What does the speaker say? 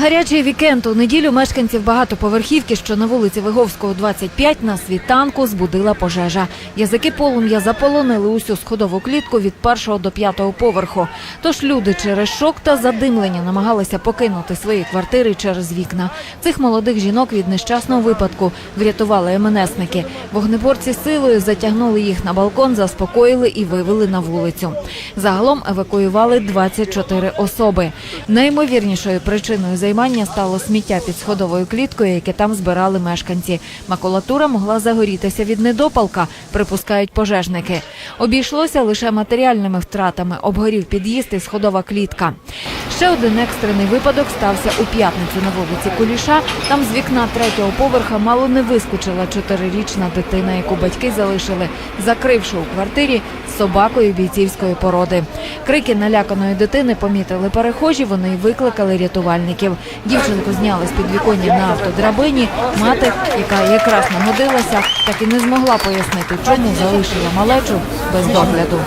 Гарячий вікенд у неділю мешканців багатоповерхівки, що на вулиці Виговського, 25, на світанку збудила пожежа. Язики полум'я заполонили усю сходову клітку від першого до п'ятого поверху. Тож люди через шок та задимлення намагалися покинути свої квартири через вікна. Цих молодих жінок від нещасного випадку врятували МНСники. Вогнеборці силою затягнули їх на балкон, заспокоїли і вивели на вулицю. Загалом евакуювали 24 особи. Найімовірнішою причиною займання стало сміття під сходовою кліткою, яке там збирали мешканці. Макулатура могла загорітися від недопалка, припускають пожежники. Обійшлося лише матеріальними втратами. Обгорів під'їзд і сходова клітка. Ще один екстрений випадок стався у п'ятницю на вулиці Куліша. Там з вікна третього поверха мало не вискочила чотирирічна дитина, яку батьки залишили, закривши у квартирі собакою бійцівської породи. Крики наляканої дитини помітили перехожі. Вони викликали рятувальників. Дівчинку зняли з підвіконня на автодрабині. Мати, яка якраз нагодилася, так і не змогла пояснити, чому залишила малечу без догляду.